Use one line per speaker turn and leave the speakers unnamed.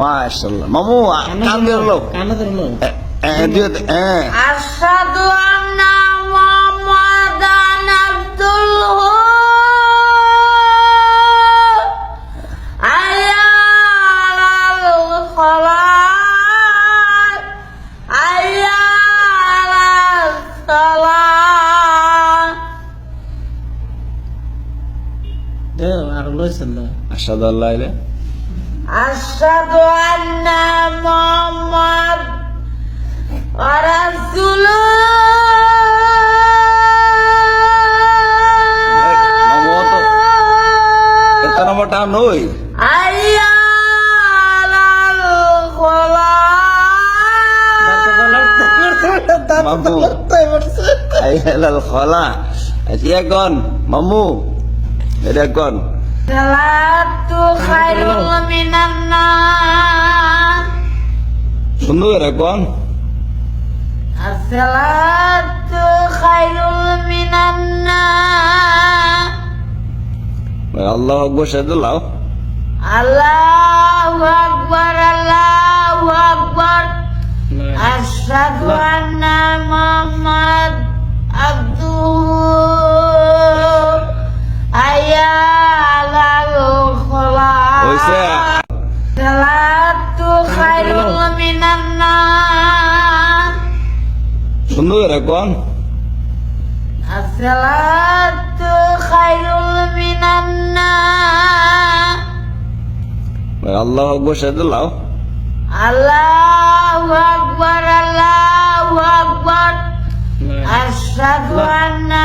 মাশাল্লাহ মামু কান বেরোলো
কানে ধরলো
হ্যাঁ
আশহাদু আন্না মুহাম্মাদান
আর লইছেন না।
আশহাদু আল্লাহ ইলাহা
মুহাম্মাদ
মামু তো এত নম্বরটা নই খলা এতিয়া কন? মামু। এটা কন? সুন্দর করে কন আল্লাহ আকবর সাথে লাও।
আল্লাহু আকবার আল্লাহু আকবার। আশহাদু আন্না মুহাম্মাদ আবদুহু। আয়া আলাল
হইছে।
সালাতু খায়রুম মিনান
সুন্দর করে কন? আল্লাহ আকবর সাথে লাও।
আল্লাহু আকবার আল্লাহু আকবার। আশহাদু আন্না